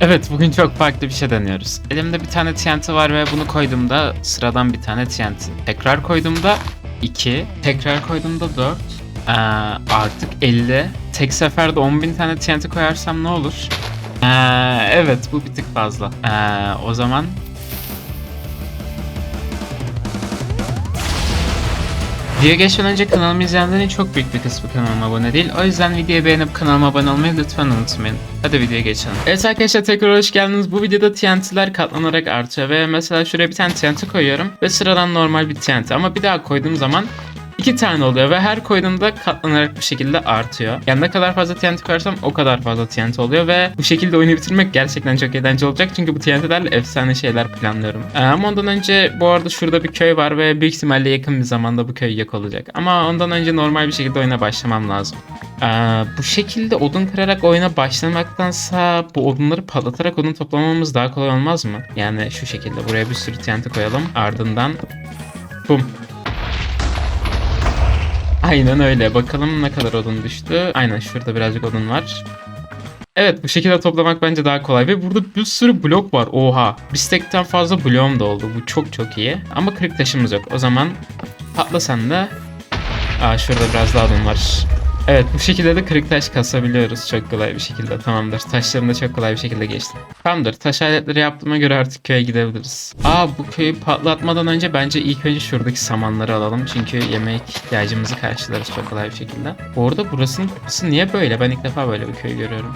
Evet bugün çok farklı bir şey deniyoruz. Elimde bir tane TNT var ve bunu koyduğumda sıradan bir tane TNT. Tekrar koyduğumda 2. Tekrar koyduğumda 4. Ee, artık 50. Tek seferde 10.000 tane TNT koyarsam ne olur? Ee, evet bu bir tık fazla. Ee, o zaman Video geçmeden önce kanalımı izleyenlerin çok büyük bir kısmı kanalıma abone değil. O yüzden videoyu beğenip kanalıma abone olmayı lütfen unutmayın. Hadi videoya geçelim. Evet arkadaşlar tekrar hoş geldiniz. Bu videoda TNT'ler katlanarak artıyor ve mesela şuraya bir tane TNT koyuyorum ve sıradan normal bir TNT ama bir daha koyduğum zaman iki tane oluyor ve her koyduğumda katlanarak bir şekilde artıyor. Yani ne kadar fazla TNT koyarsam o kadar fazla TNT oluyor ve bu şekilde oyunu bitirmek gerçekten çok eğlenceli olacak. Çünkü bu TNT'lerle efsane şeyler planlıyorum. Ee, ama ondan önce bu arada şurada bir köy var ve büyük ihtimalle yakın bir zamanda bu köy yok olacak. Ama ondan önce normal bir şekilde oyuna başlamam lazım. Ee, bu şekilde odun kırarak oyuna başlamaktansa bu odunları patlatarak odun toplamamız daha kolay olmaz mı? Yani şu şekilde buraya bir sürü TNT koyalım. Ardından bum Aynen öyle. Bakalım ne kadar odun düştü. Aynen şurada birazcık odun var. Evet bu şekilde toplamak bence daha kolay ve burada bir sürü blok var. Oha. Bir stack'ten fazla bloğum da oldu. Bu çok çok iyi. Ama kırık taşımız yok. O zaman patla sen de. Aa şurada biraz daha odun var. Evet bu şekilde de kırık taş kasabiliyoruz çok kolay bir şekilde. Tamamdır. Taşlarını da çok kolay bir şekilde geçtim. Tamamdır. Taş aletleri yaptığıma göre artık köye gidebiliriz. Aa bu köyü patlatmadan önce bence ilk önce şuradaki samanları alalım. Çünkü yemek ihtiyacımızı karşılarız çok kolay bir şekilde. Bu arada burasının kapısı niye böyle? Ben ilk defa böyle bir köy görüyorum.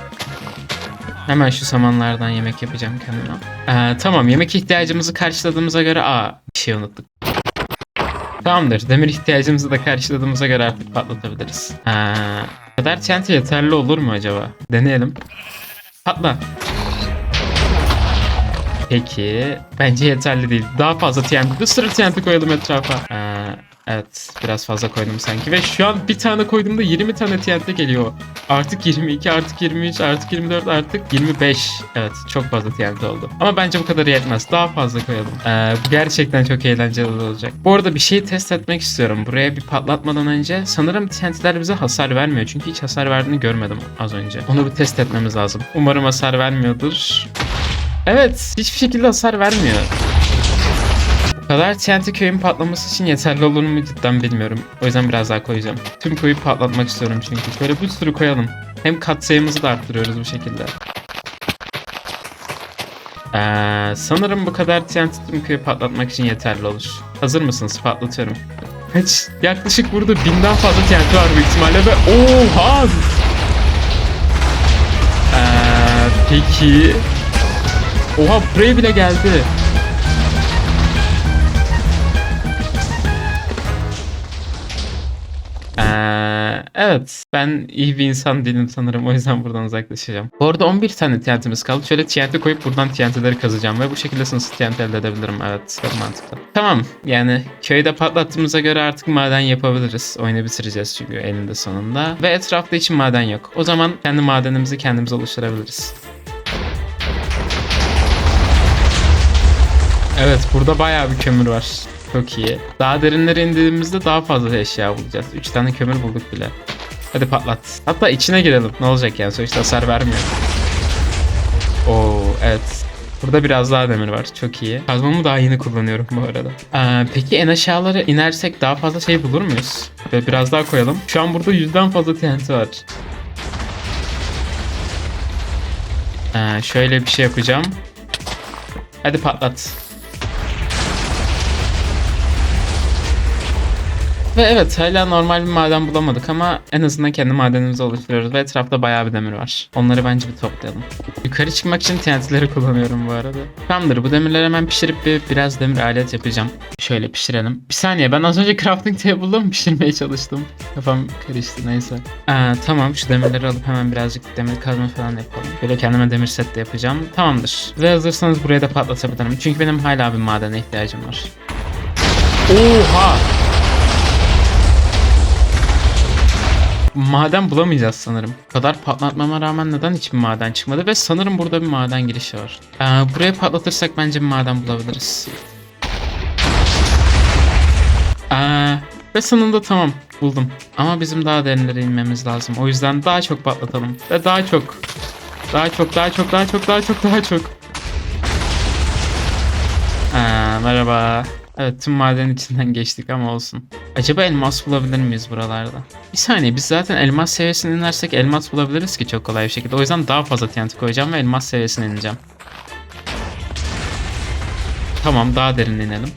Hemen şu samanlardan yemek yapacağım kendime. Ee, tamam yemek ihtiyacımızı karşıladığımıza göre aa bir şey unuttuk. Tamamdır. Demir ihtiyacımızı da karşıladığımıza göre artık patlatabiliriz. Ha, kadar TNT yeterli olur mu acaba? Deneyelim. Patla. Peki. Bence yeterli değil. Daha fazla TNT. Bir sürü TNT koyalım etrafa. Ee, evet. Biraz fazla koydum sanki. Ve şu an bir tane koyduğumda 20 tane TNT geliyor. Artık 22, artık 23, artık 24, artık 25. Evet. Çok fazla TNT oldu. Ama bence bu kadar yetmez. Daha fazla koyalım. Ee, bu gerçekten çok eğlenceli olacak. Bu arada bir şeyi test etmek istiyorum. Buraya bir patlatmadan önce sanırım TNT'ler bize hasar vermiyor. Çünkü hiç hasar verdiğini görmedim az önce. Onu bir test etmemiz lazım. Umarım hasar vermiyordur. Evet, hiçbir şekilde hasar vermiyor. Kadar TNT köyün patlaması için yeterli olur mu cidden bilmiyorum. O yüzden biraz daha koyacağım. Tüm köyü patlatmak istiyorum çünkü. Şöyle bir sürü koyalım. Hem katsayımızı da arttırıyoruz bu şekilde. Ee, sanırım bu kadar TNT tüm köyü patlatmak için yeterli olur. Hazır mısınız? Patlatıyorum. Kaç? Yaklaşık burada binden fazla TNT var büyük ihtimalle ve oha! Ee, peki Oha buraya bile geldi. Evet ben iyi bir insan değilim sanırım o yüzden buradan uzaklaşacağım. Bu arada 11 tane TNT'miz kaldı. Şöyle TNT koyup buradan TNT'leri kazacağım ve bu şekilde sınırsız TNT elde edebilirim. Evet çok mantıklı. Tamam yani köyde patlattığımıza göre artık maden yapabiliriz. Oyunu bitireceğiz çünkü elinde sonunda. Ve etrafta hiç maden yok. O zaman kendi madenimizi kendimiz oluşturabiliriz. Evet burada bayağı bir kömür var. Çok iyi. Daha derinlere indiğimizde daha fazla eşya bulacağız. 3 tane kömür bulduk bile. Hadi patlat. Hatta içine girelim. Ne olacak yani sonuçta hasar vermiyor. Oo evet. Burada biraz daha demir var. Çok iyi. Kazmamı daha yeni kullanıyorum bu arada. Ee, peki en aşağılara inersek daha fazla şey bulur muyuz? Ve biraz daha koyalım. Şu an burada yüzden fazla TNT var. Ee, şöyle bir şey yapacağım. Hadi patlat. Ve evet hala normal bir maden bulamadık ama en azından kendi madenimizi oluşturuyoruz ve etrafta bayağı bir demir var. Onları bence bir toplayalım. Yukarı çıkmak için TNT'leri kullanıyorum bu arada. Tamamdır bu demirleri hemen pişirip bir, biraz demir alet yapacağım. Şöyle pişirelim. Bir saniye ben az önce crafting table'da mı pişirmeye çalıştım? Kafam karıştı neyse. Ee, tamam şu demirleri alıp hemen birazcık demir kazma falan yapalım. Böyle kendime demir set de yapacağım. Tamamdır. Ve hazırsanız buraya da patlatabilirim. Çünkü benim hala bir madene ihtiyacım var. Oha! Maden bulamayacağız sanırım. Bu kadar patlatmama rağmen neden hiçbir maden çıkmadı ve sanırım burada bir maden girişi var. Ee, buraya patlatırsak bence bir maden bulabiliriz. Ee, ve sonunda tamam buldum. Ama bizim daha derinlere inmemiz lazım. O yüzden daha çok patlatalım ve daha çok Daha çok, daha çok, daha çok, daha çok, daha çok. Aa, merhaba. Evet tüm madenin içinden geçtik ama olsun. Acaba elmas bulabilir miyiz buralarda? Bir saniye biz zaten elmas seviyesine inersek elmas bulabiliriz ki çok kolay bir şekilde. O yüzden daha fazla TNT koyacağım ve elmas seviyesine ineceğim. Tamam daha derin inelim.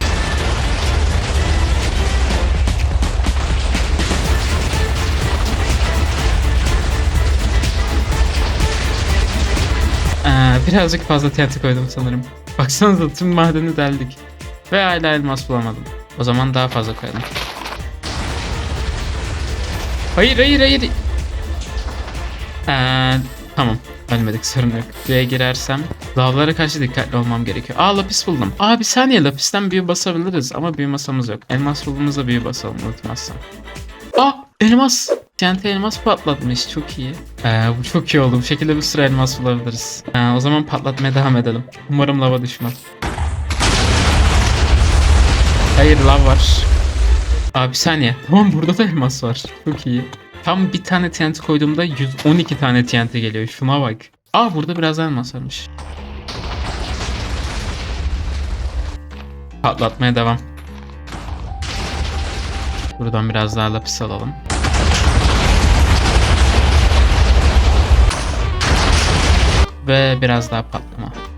Ee, birazcık fazla TNT koydum sanırım. Baksanıza tüm madeni deldik. Ve hala elmas bulamadım. O zaman daha fazla koyalım. Hayır hayır hayır. Ee, tamam. Ölmedik sorun yok. Buraya girersem lavlara karşı dikkatli olmam gerekiyor. Aa lapis buldum. Aa bir saniye lapisten büyü basabiliriz ama büyü masamız yok. Elmas bulduğumuzda büyü basalım unutmazsam. Aa elmas. TNT elmas patlatmış çok iyi. Ee, bu çok iyi oldu. Bu şekilde bir sürü elmas bulabiliriz. Ee, o zaman patlatmaya devam edelim. Umarım lava düşmez. Hayır lav var. Abi bir saniye. Tamam burada da elmas var. Çok iyi. Tam bir tane TNT koyduğumda 112 tane TNT geliyor. Şuna bak. Aa burada biraz elmas varmış. Patlatmaya devam. Buradan biraz daha lapis alalım. Ve biraz daha patlama.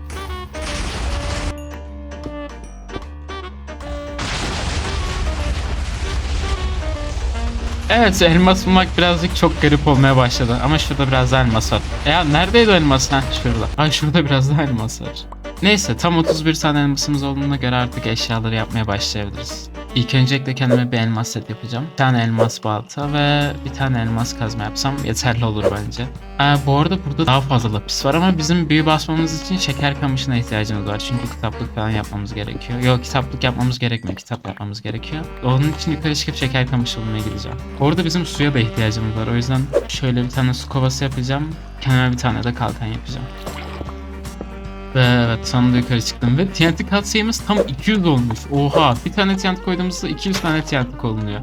Evet elmas bulmak birazcık çok garip olmaya başladı. Ama şurada biraz daha elmas var. Ya neredeydi elmas? Ha şurada. Ay şurada biraz daha elmas var. Neyse tam 31 tane elmasımız olduğuna göre artık eşyaları yapmaya başlayabiliriz. İlk öncelikle kendime bir elmas set yapacağım. Bir tane elmas balta ve bir tane elmas kazma yapsam yeterli olur bence. Ee, bu arada burada daha fazla lapis var ama bizim büyü basmamız için şeker kamışına ihtiyacımız var. Çünkü kitaplık falan yapmamız gerekiyor. Yok kitaplık yapmamız gerekmiyor. Kitap yapmamız gerekiyor. Onun için yukarı çıkıp şeker kamışı bulmaya gideceğim. Orada bizim suya da ihtiyacımız var. O yüzden şöyle bir tane su kovası yapacağım. Kendime bir tane de kalkan yapacağım. Ve evet sonunda yukarı çıktım ve TNT kat sayımız tam 200 olmuş. Oha bir tane TNT koyduğumuzda 200 tane TNT konuluyor.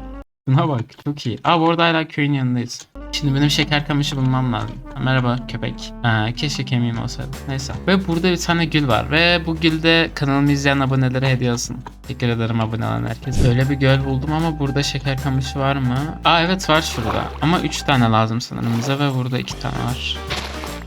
Buna bak çok iyi. Aa bu arada hala köyün yanındayız. Şimdi benim şeker kamışı bulmam lazım. Merhaba köpek. Aa, keşke kemiğim olsaydı. Neyse. Ve burada bir tane gül var. Ve bu gülde kanalımı izleyen abonelere hediye olsun. Teşekkür ederim abone olan herkese. Öyle bir göl buldum ama burada şeker kamışı var mı? Aa evet var şurada. Ama 3 tane lazım sanırım bize ve burada 2 tane var.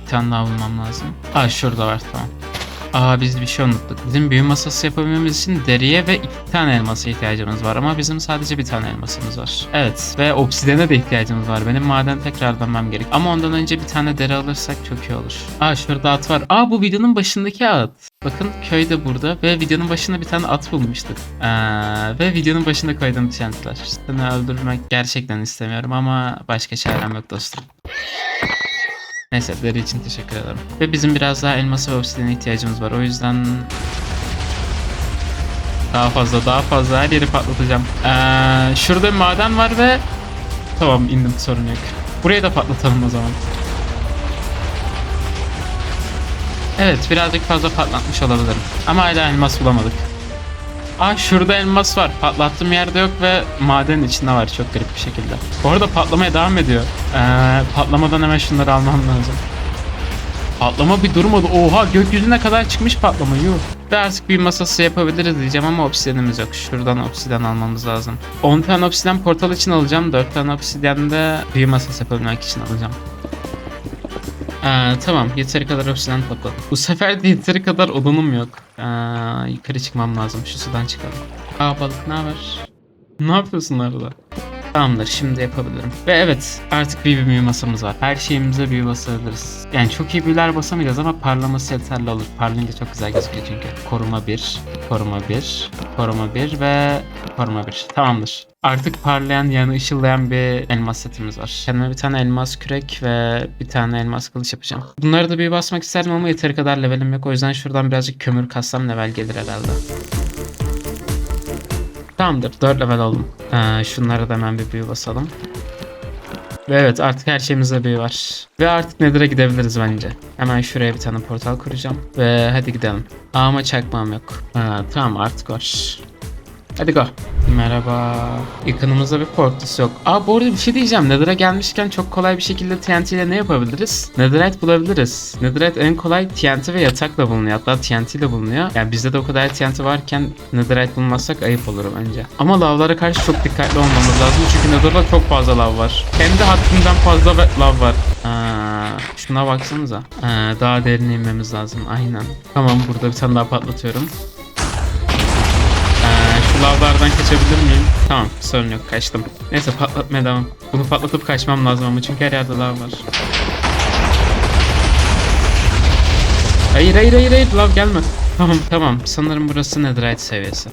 Bir tane daha bulmam lazım. Aa şurada var tamam. Aa biz bir şey unuttuk. Bizim büyü masası yapabilmemiz için deriye ve iki tane elmasa ihtiyacımız var ama bizim sadece bir tane elmasımız var. Evet ve obsidene de ihtiyacımız var. Benim maden tekrar dönmem gerek. Ama ondan önce bir tane deri alırsak çok iyi olur. Aa şurada at var. Aa bu videonun başındaki at. Bakın köy de burada ve videonun başında bir tane at bulmuştuk. Ee, ve videonun başında koyduğum TNT'ler. Seni öldürmek gerçekten istemiyorum ama başka çarem yok dostum. Neyse deri için teşekkür ederim. Ve bizim biraz daha elması ve obsidiyene ihtiyacımız var. O yüzden daha fazla daha fazla her yeri patlatacağım. Ee, şurada maden var ve tamam indim sorun yok. Burayı da patlatalım o zaman. Evet birazcık fazla patlatmış olabilirim. Ama hala elmas bulamadık. Aa şurada elmas var. Patlattığım yerde yok ve madenin içinde var çok garip bir şekilde. Bu arada patlamaya devam ediyor. Ee, patlamadan hemen şunları almam lazım. Patlama bir durmadı. Oha gökyüzüne kadar çıkmış patlama yuh. Ve artık bir masası yapabiliriz diyeceğim ama obsidianimiz yok. Şuradan obsidian almamız lazım. 10 tane obsidian portal için alacağım. 4 tane obsidian de bir masası yapabilmek için alacağım. Ee, tamam yeteri kadar obsidian topladım. Bu sefer de yeteri kadar odunum yok. Ee, yukarı çıkmam lazım. Şu sudan çıkalım. Aa balık ne haber? Ne yapıyorsun orada? Tamamdır şimdi yapabilirim. Ve evet artık bir büyü masamız var. Her şeyimize büyü basabiliriz. Yani çok iyi büyüler basamayacağız ama parlaması yeterli olur. Parlayınca çok güzel gözüküyor çünkü. Koruma 1, koruma 1, koruma 1 ve koruma 1. Tamamdır. Artık parlayan yani ışıldayan bir elmas setimiz var. Kendime bir tane elmas kürek ve bir tane elmas kılıç yapacağım. Bunları da bir basmak isterdim ama yeteri kadar levelim yok. O yüzden şuradan birazcık kömür kassam level gelir herhalde. Tamamdır 4 level oldum. Ee, şunlara da hemen bir büyü basalım. Ve evet artık her şeyimizde büyü var. Ve artık Nether'a gidebiliriz bence. Hemen şuraya bir tane portal kuracağım. Ve hadi gidelim. Ama çakmam yok. Ha, tamam artık var. Hadi go. Merhaba. Yakınımızda bir portus yok. Aa bu arada bir şey diyeceğim. Nether'a gelmişken çok kolay bir şekilde TNT ile ne yapabiliriz? Netherite bulabiliriz. Netherite en kolay TNT ve yatakla bulunuyor. Hatta TNT ile bulunuyor. Yani bizde de o kadar TNT varken Netherite bulmazsak ayıp olur bence. Ama lavlara karşı çok dikkatli olmamız lazım. Çünkü Nether'da çok fazla lav var. Kendi haddinden fazla lav var. Aa, şuna baksanıza. Aa, daha derine inmemiz lazım. Aynen. Tamam burada bir tane daha patlatıyorum. Lavlardan kaçabilir miyim? Tamam sorun yok kaçtım. Neyse patlatmaya devam. Bunu patlatıp kaçmam lazım ama çünkü her yerde lav var. Hayır hayır hayır hayır lav gelme. Tamam tamam sanırım burası netherite seviyesi.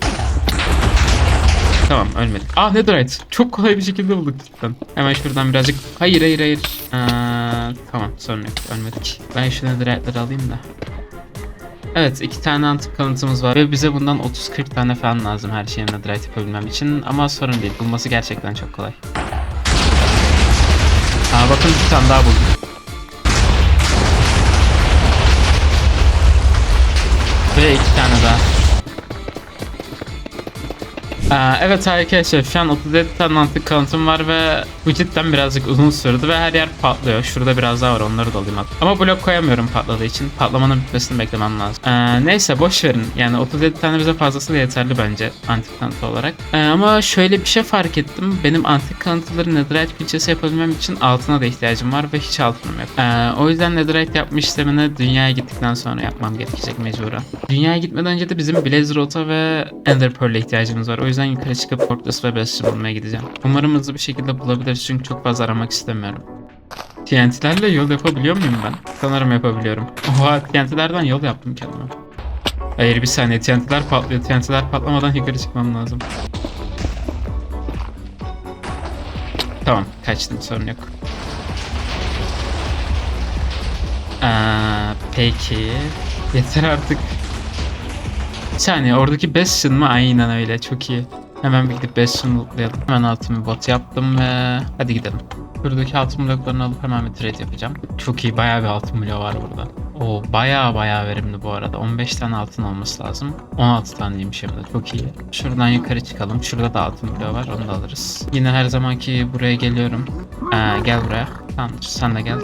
Tamam ölmedik. Ah netherite. Çok kolay bir şekilde bulduk cidden. Hemen şuradan birazcık. Hayır hayır hayır. Ee, tamam sorun yok ölmedik. Ben şu netherite'leri alayım da. Evet iki tane antik kalıntımız var ve bize bundan 30-40 tane falan lazım her şeyin netherite yapabilmem için ama sorun değil bulması gerçekten çok kolay. Aa bakın bir tane daha buldum. Ve iki tane daha. Aa, evet arkadaşlar şu an 37 tane antik kalıntım var ve bu cidden birazcık uzun sürdü ve her yer patlıyor. Şurada biraz daha var onları da alayım hatta. Ama blok koyamıyorum patladığı için. Patlamanın bitmesini beklemem lazım. Ee, neyse boş verin. Yani 37 tane bize fazlasıyla yeterli bence antik kalıntı olarak. Ee, ama şöyle bir şey fark ettim. Benim antik kalıntıları netherite külçesi yapabilmem için altına da ihtiyacım var ve hiç altınım yok. Ee, o yüzden netherite yapma işlemini dünyaya gittikten sonra yapmam gerekecek mecburen. Dünyaya gitmeden önce de bizim Blaze Rota ve Ender Pearl'e ihtiyacımız var. O yüzden yukarı çıkıp Fortress ve Bastion bulmaya gideceğim. Umarım hızlı bir şekilde bulabiliriz çünkü çok fazla aramak istemiyorum. TNT'lerle yol yapabiliyor muyum ben? Sanırım yapabiliyorum. Oha TNT'lerden yol yaptım kendime. Hayır bir saniye TNT'ler patlıyor. TNT'ler patlamadan yukarı çıkmam lazım. Tamam kaçtım sorun yok. Aa, peki. Yeter artık. Bir saniye oradaki Bastion mı? Aynen öyle çok iyi. Hemen bir gidip Bastion'u lootlayalım. Hemen altımı bot yaptım ve hadi gidelim. Buradaki altın bloklarını alıp hemen bir trade yapacağım. Çok iyi bayağı bir altın bloğu var burada. O bayağı bayağı verimli bu arada. 15 tane altın olması lazım. 16 taneymiş hem de çok iyi. Şuradan yukarı çıkalım. Şurada da altın bloğu var onu da alırız. Yine her zamanki buraya geliyorum. Ee, gel buraya. Tamamdır sen de gel.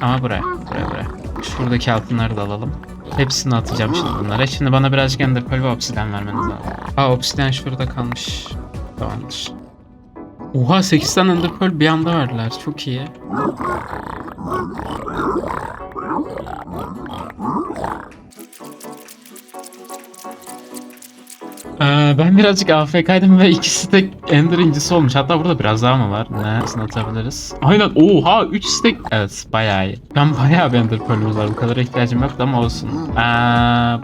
Ama buraya. Buraya buraya. Şuradaki altınları da alalım. Hepsini atacağım şimdi bunlara. Şimdi bana birazcık ender pearl ve obsidian vermeniz lazım. Aa obsidian şurada kalmış. Tamamdır. Oha 8 tane ender pearl bir anda verdiler. Çok iyi. Ben birazcık AFK'ydım ve ikisi de Ender incisi olmuş. Hatta burada biraz daha mı var? Ne? atabiliriz? Aynen. Oha 3 stack. Evet bayağı iyi. Ben bayağı bir Ender Pearl'ümüz var. Bu kadar ihtiyacım yoktu ama olsun. Ee,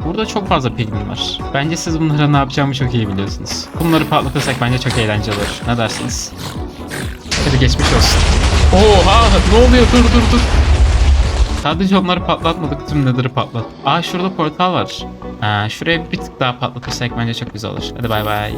burada çok fazla piglin var. Bence siz bunlara ne yapacağımı çok iyi biliyorsunuz. Bunları patlatırsak bence çok eğlenceli olur. Ne dersiniz? Hadi geçmiş olsun. Oha ne oluyor? Dur dur dur. Sadece onları patlatmadık tüm nether'ı patlat. Aa şurada portal var. Aa, şuraya bir tık daha patlatırsak bence çok güzel olur. Hadi bay bay.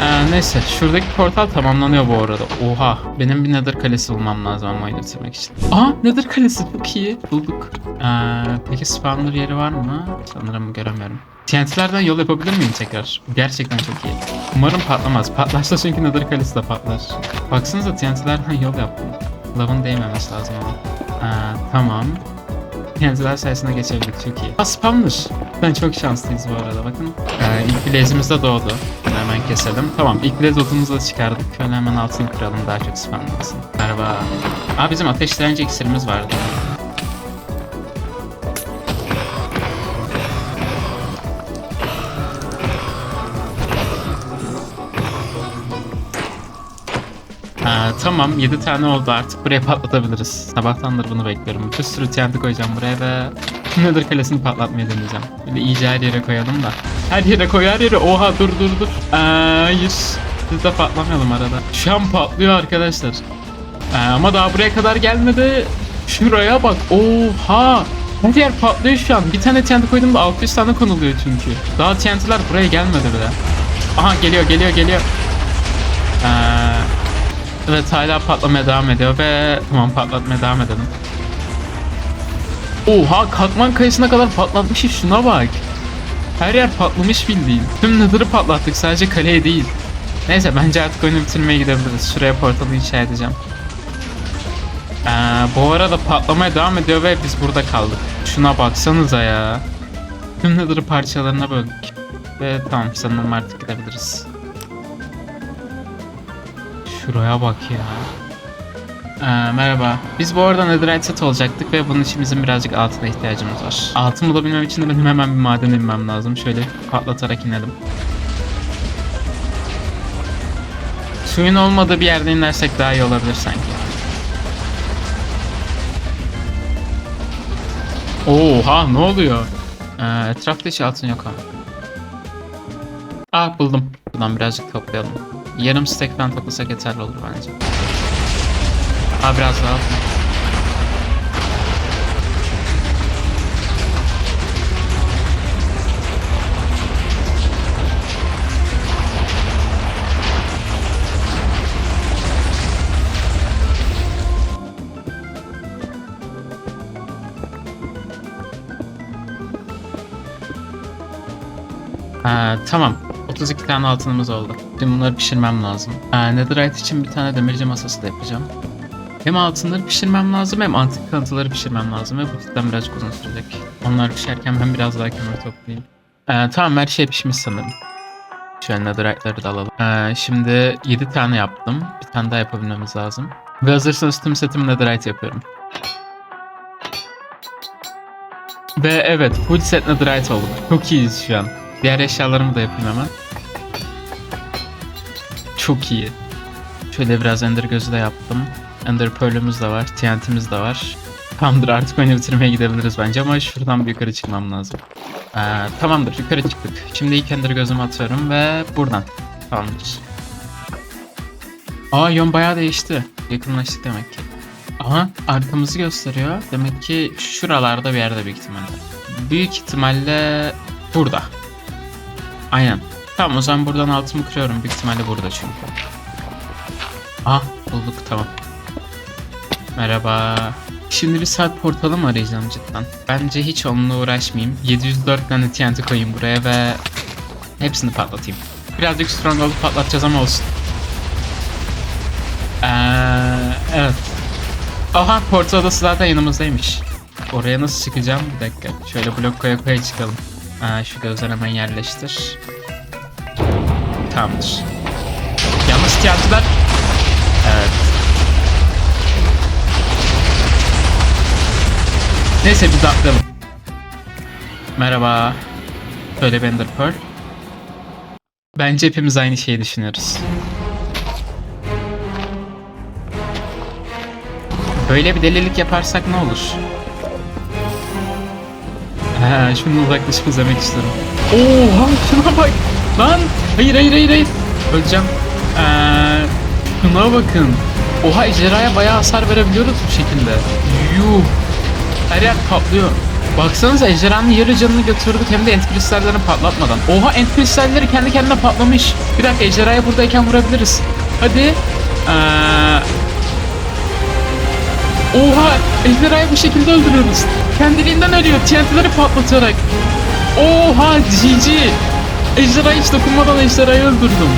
Aa, neyse şuradaki portal tamamlanıyor bu arada. Oha benim bir nether kalesi bulmam lazım ama bitirmek için. Aa nether kalesi çok iyi bulduk. Aa, peki spawner yeri var mı? Sanırım göremiyorum. TNT'lerden yol yapabilir miyim tekrar? Gerçekten çok iyi. Umarım patlamaz. Patlarsa çünkü nether kalesi de patlar. Baksanıza TNT'lerden yol yaptım. Lavın değmemesi lazım ama. Aa, tamam. TNT'ler sayesinde geçebildik çok iyi. Aa spawner. Ben çok şanslıyız bu arada bakın. Ee, ilk blaze'imiz de doğdu. Hemen keselim. Tamam ilk blaze otumuzu da çıkardık. Şöyle hemen altını kıralım daha çok spawnerlasın. Merhaba. Aa bizim ateş iksirimiz vardı. Ha, tamam 7 tane oldu artık buraya patlatabiliriz. Sabahtandır bunu bekliyorum. Bir sürü TNT koyacağım buraya ve Nether kalesini patlatmayı deneyeceğim. De iyice her yere koyalım da. Her yere koy her yere. Oha dur dur dur. Aa, hayır. Biz de patlamayalım arada. Şu an patlıyor arkadaşlar. Aa, ama daha buraya kadar gelmedi. Şuraya bak. Oha. Her yer patlıyor şu an. Bir tane TNT koydum da 600 tane konuluyor çünkü. Daha TNT'ler buraya gelmedi bile. Aha geliyor geliyor geliyor. Evet hala patlamaya devam ediyor ve tamam patlatmaya devam edelim. Oha katman kayısına kadar patlatmışız şuna bak. Her yer patlamış bildiğin. Tüm Nether'ı patlattık sadece kaleye değil. Neyse bence artık oyunu bitirmeye gidebiliriz. Şuraya portalı inşa edeceğim. Ee, bu arada patlamaya devam ediyor ve biz burada kaldık. Şuna baksanıza ya. Tüm Nether'ı parçalarına böldük. Ve tamam sanırım artık gidebiliriz. Şuraya bak ya. Ee, merhaba. Biz bu arada Netherite set olacaktık ve bunun için bizim birazcık altına ihtiyacımız var. Altın bulabilmem için de benim hemen bir maden inmem lazım. Şöyle patlatarak inelim. Suyun olmadığı bir yerde inersek daha iyi olabilir sanki. Oha ne oluyor? Ee, etrafta hiç altın yok ama. Ah buldum. Buradan birazcık toplayalım. Yarım stack falan toplasak yeterli olur bence. Ha biraz daha altın. Ha, tamam. 32 tane altınımız oldu. Şimdi bunları pişirmem lazım. Ee, Netherite için bir tane demirci masası da yapacağım. Hem altınları pişirmem lazım hem antik kalıntıları pişirmem lazım ve bu cidden birazcık uzun sürecek. Onlar pişerken ben biraz daha kömür toplayayım. Ee, tamam her şey pişmiş sanırım. Şöyle netherite'ları da alalım. Ee, şimdi 7 tane yaptım. Bir tane daha yapabilmemiz lazım. Ve hazırsanız tüm setimi netherite yapıyorum. Ve evet full set netherite olduk. Çok iyiyiz şu an. Diğer eşyalarımı da yapayım hemen. Çok iyi. Şöyle biraz ender gözü de yaptım. Ender pearl'ümüz de var. TNT'miz de var. Tamamdır artık oyunu bitirmeye gidebiliriz bence ama şuradan bir yukarı çıkmam lazım. Ee, tamamdır yukarı çıktık. Şimdi ilk ender gözümü atıyorum ve buradan. Tamamdır. Aa yön bayağı değişti. Yakınlaştık demek ki. Aha arkamızı gösteriyor. Demek ki şuralarda bir yerde büyük ihtimalle. Büyük ihtimalle burada. Aynen. Tamam o zaman buradan altımı kırıyorum. Büyük ihtimalle burada çünkü. Ah bulduk tamam. Merhaba. Şimdi bir saat portalı mı arayacağım cidden? Bence hiç onunla uğraşmayayım. 704 tane TNT koyayım buraya ve hepsini patlatayım. Birazcık stronghold patlatacağız ama olsun. Ee, evet. Aha portal odası zaten yanımızdaymış. Oraya nasıl çıkacağım? Bir dakika. Şöyle blok koya koya çıkalım. Aa, şu gözler hemen yerleştir. Tamamdır. Yalnız tiyatrolar... Evet. Neyse biz atlayalım. Merhaba. Böyle Bender Pearl. Bence hepimiz aynı şeyi düşünüyoruz. Böyle bir delilik yaparsak ne olur? Ha, şunu uzaklaşıp izlemek istiyorum. Oha şuna bak. Lan hayır hayır hayır hayır. Öleceğim. Ee, şuna bakın. Oha ejderhaya bayağı hasar verebiliyoruz bu şekilde. Yuh. Her yer patlıyor. Baksanıza ejderhanın yarı canını götürdük hem de ent patlatmadan. Oha ent kendi kendine patlamış. Bir dakika ejderhaya buradayken vurabiliriz. Hadi. Ee, Oha! Ejderhayı bu şekilde öldürüyoruz. Kendiliğinden ölüyor TNT'leri patlatarak. Oha! GG! Ejderhayı hiç dokunmadan ejderhayı öldürdüm.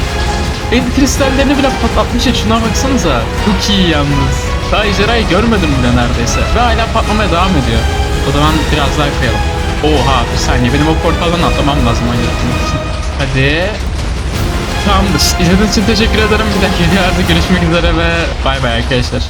End kristallerini bile patlatmış ya şuna baksanıza. Çok iyi yalnız. Daha ejderhayı görmedim bile neredeyse. Ve hala patlamaya devam ediyor. O zaman biraz daha koyalım. Oha bir saniye benim o portaldan atlamam lazım bitirmek için. Hadi. Tamamdır. İzlediğiniz için teşekkür ederim. Bir dahaki videolarda görüşmek üzere ve bay bay arkadaşlar.